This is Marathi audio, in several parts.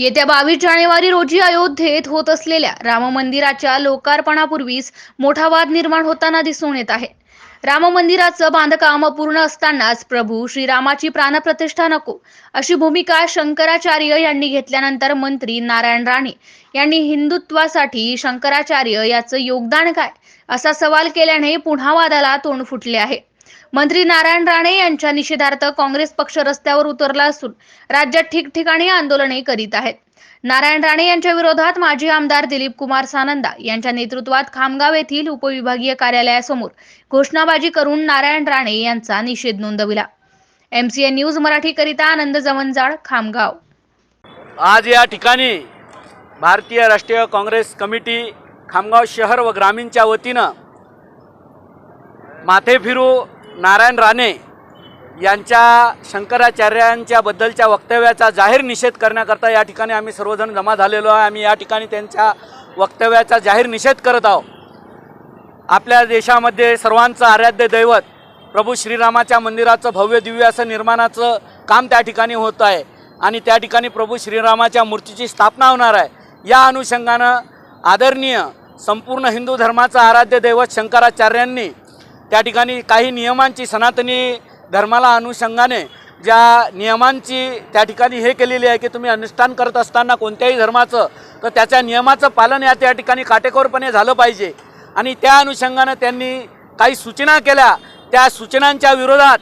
येत्या बावीस जानेवारी रोजी अयोध्येत होत असलेल्या राम मंदिराच्या लोकार्पणापूर्वीच मोठा वाद निर्माण होताना दिसून येत आहे. राम मंदिराचं बांधकाम पूर्ण असतानाच प्रभू श्रीरामाची प्राणप्रतिष्ठा नको अशी भूमिका शंकराचार्य यांनी घेतल्यानंतर मंत्री नारायण राणे यांनी हिंदुत्वासाठी शंकराचार्य याचं योगदान काय असा सवाल केल्याने पुन्हा वादाला तोंड फुटले आहे. मंत्री नारायण राणे यांच्या निषेधार्थ काँग्रेस पक्ष रस्त्यावर उतरला असून राज्यात ठिकठिकाणी आंदोलने करीत आहेत. नारायण राणे यांच्या विरोधात माजी आमदार दिलीप कुमार सानंदा यांच्या नेतृत्वात खामगाव येथील उपविभागीय कार्यालयासमोर घोषणाबाजी करून नारायण राणे यांचा निषेध नोंदविला. एमसीए न्यूज मराठी करिता आनंद जवंजाळ खामगाव. आज या ठिकाणी भारतीय राष्ट्रीय काँग्रेस कमिटी खामगाव शहर व ग्रामीणच्या वतीनं माथे फिरू नारायण राणे यांच्या शंकराचार्यांच्याबद्दलच्या वक्तव्याचा जाहीर निषेध करण्याकरता या ठिकाणी आम्ही सर्वजण जमा झालेलो आहे. आम्ही या ठिकाणी त्यांच्या वक्तव्याचा जाहीर निषेध करत आहोत. आपल्या देशामध्ये सर्वांचं आराध्य दैवत प्रभू श्रीरामाच्या मंदिराचं भव्य दिव्य असं निर्माणाचं काम त्या ठिकाणी होत आहे आणि त्या ठिकाणी प्रभू श्रीरामाच्या मूर्तीची स्थापना होणार आहे. या अनुषंगानं आदरणीय संपूर्ण हिंदू धर्माचं आराध्य दैवत शंकराचार्यांनी त्या ठिकाणी काही नियमांची सनातनी धर्माला अनुषंगाने ज्या नियमांची त्या ठिकाणी हे केलेली आहे की तुम्ही अनुष्ठान करत असताना कोणत्याही धर्माचं तर त्याच्या नियमाचं पालन या त्या ठिकाणी काटेकोरपणे झालं पाहिजे. आणि त्या अनुषंगानं त्यांनी काही सूचना केल्या. त्या सूचनांच्या विरोधात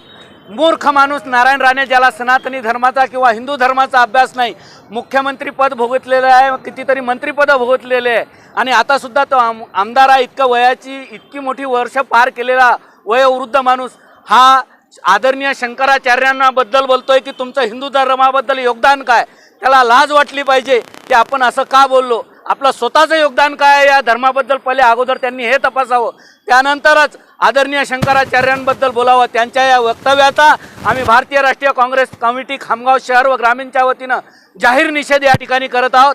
मूर्ख माणूस नारायण राणे ज्याला सनातनी धर्माचा किंवा हिंदू धर्माचा अभ्यास नाही मुख्यमंत्रीपद भोगतलेलं आहे कितीतरी मंत्रिपदं भोगतलेले आहे. आणि आतासुद्धा तो आम आमदार आहे इतकं वयाची इतकी मोठी वर्ष पार केलेला वयोवृद्ध माणूस हा आदरणीय शंकराचार्यांबद्दल बोलतोय की तुमचं हिंदू धर्माबद्दल योगदान काय? त्याला लाज वाटली पाहिजे की आपण असं का बोललो? आपलं स्वतःचं योगदान काय आहे या धर्माबद्दल पहिले अगोदर त्यांनी हे तपासावं. त्यानंतरच आदरणीय शंकराचार्यांबद्दल बोलावं. त्यांच्या या वक्तव्याचा आम्ही भारतीय राष्ट्रीय काँग्रेस कमिटी खामगाव शहर व ग्रामीणच्या वतीनं जाहीर निषेध या ठिकाणी करत आहोत.